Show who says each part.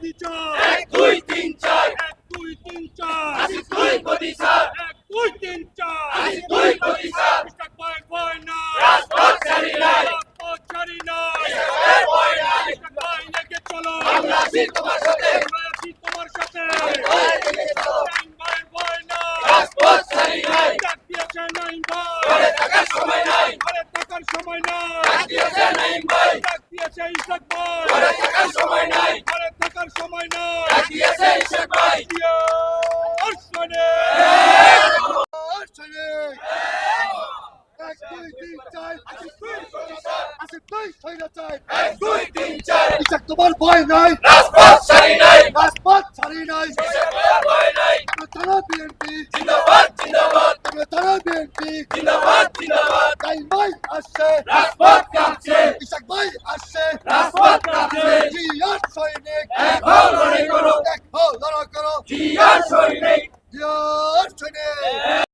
Speaker 1: গদি চার
Speaker 2: এক দুই তিন চার।
Speaker 1: এক দুই তিন চার।
Speaker 2: আসিফ দুই গদি চার
Speaker 1: এক দুই তিন চার।
Speaker 2: আসিফ দুই গদি চার
Speaker 1: ইশতাক ভাইয়ের ভয় নাই।
Speaker 2: রাজপথ ছাড়ি নাই।
Speaker 1: রাজপথ ছাড়ি নাই।
Speaker 2: ইশতাকের ভয় নাই।
Speaker 1: ইশতাক ভাই লেগে চলো।
Speaker 2: আমরা আছি তোমার সাথে।
Speaker 1: আমরা আছি তোমার সাথে।
Speaker 2: ভয় লেগে চলো।
Speaker 1: নাইম ভাইয়ের ভয় নাই।
Speaker 2: রাজপথ ছাড়ি নাই।
Speaker 1: ডাক দিয়েছে নাইম ভাই
Speaker 2: ঘরে থাকার সময় নাই।
Speaker 1: ঘরে থাকার সময় নাই।
Speaker 2: ডাক দিয়েছে নাইম ভাই
Speaker 1: ডাক দিয়েছে
Speaker 3: তিন চার ইসাক তোমার ভয় নাই
Speaker 2: রাজপথ ছাড়ি নাই
Speaker 3: রাজপথ ছাড়ি নাই
Speaker 2: ভয় নাই
Speaker 3: তারা বিএনপি ভাই ইতিহাস সৈনিক।
Speaker 2: জয়